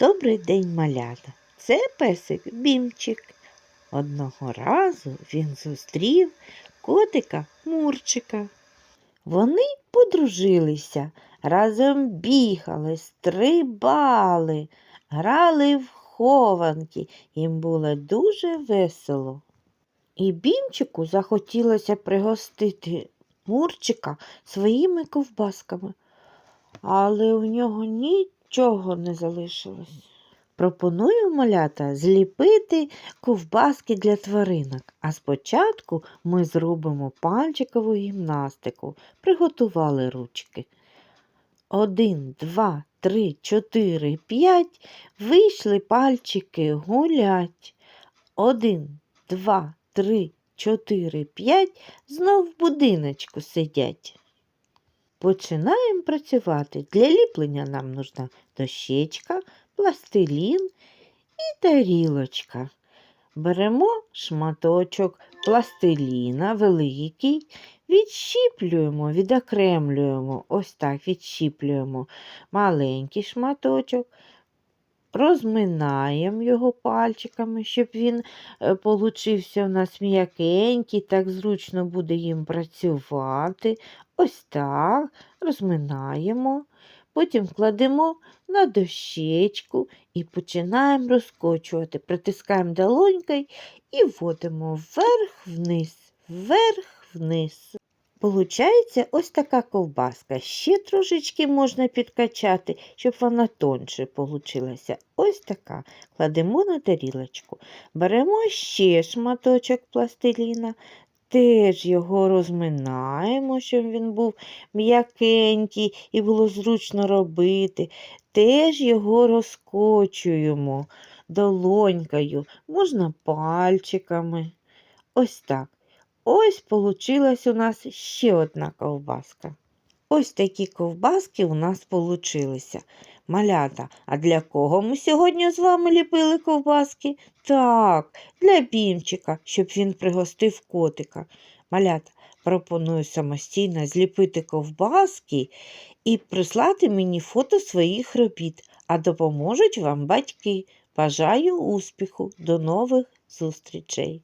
Добрий день, малята. Це песик Бімчик. Одного разу він зустрів котика Мурчика. Вони подружилися, разом бігали, стрибали, грали в хованки. Їм було дуже весело. І Бімчику захотілося пригостити Мурчика своїми ковбасками, але у нього нічого не залишилось. Пропоную малята зліпити ковбаски для тваринок. А спочатку ми зробимо пальчикову гімнастику. Приготували ручки. Один, два, три, чотири, п'ять. Вийшли пальчики гулять. Один, два, три, чотири, п'ять. Знов в будиночку сидять. Починаємо працювати. Для ліплення нам нужна дощечка, пластилін і тарілочка. Беремо шматочок пластиліна великий, відщіплюємо, відокремлюємо, ось так відщіплюємо маленький шматочок, розминаємо його пальчиками, щоб він е, получився у нас м'якенький, так зручно буде їм працювати. Ось так розминаємо. Потім кладемо на дощечку і починаємо розкочувати. Притискаємо долонькою і вводимо вверх-вниз, вверх-вниз. Получається ось така ковбаска. Ще трошечки можна підкачати, щоб вона тонше получилася. Ось така. Кладемо на тарілочку. Беремо ще шматочок пластиліна, теж його розминаємо, щоб він був м'якенький і було зручно робити. Теж його розкочуємо долонькою, можна пальчиками. Ось так. Ось получилась у нас ще одна ковбаска. Ось такі ковбаски у нас получилися. Малята, а для кого ми сьогодні з вами ліпили ковбаски? Так, для бімчика, щоб він пригостив котика. Малята, пропоную самостійно зліпити ковбаски і прислати мені фото своїх робіт, а допоможуть вам батьки. Бажаю успіху, до нових зустрічей!